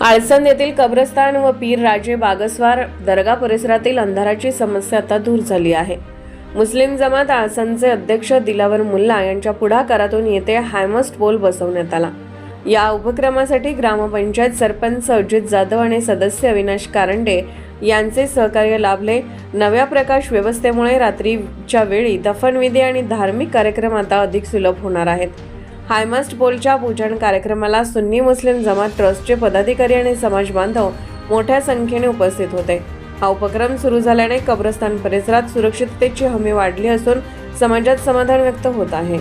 आळसंद येथील कब्रस्तान व पीर राजे बागस्वार दर्गा परिसरातील अंधाराची समस्या आता दूर झाली आहे. मुस्लिम जमात आळसनचे अध्यक्ष दिलावर मुल्ला यांच्या पुढाकारातून येथे हायमस्ट पोल बसवण्यात आला. या उपक्रमासाठी ग्रामपंचायत सरपंच अजित जाधव आणि सदस्य अविनाश कारंडे यांचे सहकार्य लाभले. नव्या प्रकाश व्यवस्थेमुळे रात्रीच्या वेळी दफनविधी आणि धार्मिक कार्यक्रम आता अधिक सुलभ होणार आहेत. हायमास्ट बोलच्या पूजन कार्यक्रमाला सुन्नी मुस्लिम जमात ट्रस्टचे पदाधिकारी आणि समाज बांधव मोठ्या संख्येने उपस्थित होते. हा उपक्रम सुरू झाल्याने कब्रस्तान परिसरात सुरक्षिततेची हमी वाढली असून समाजात समाधान व्यक्त होत आहे.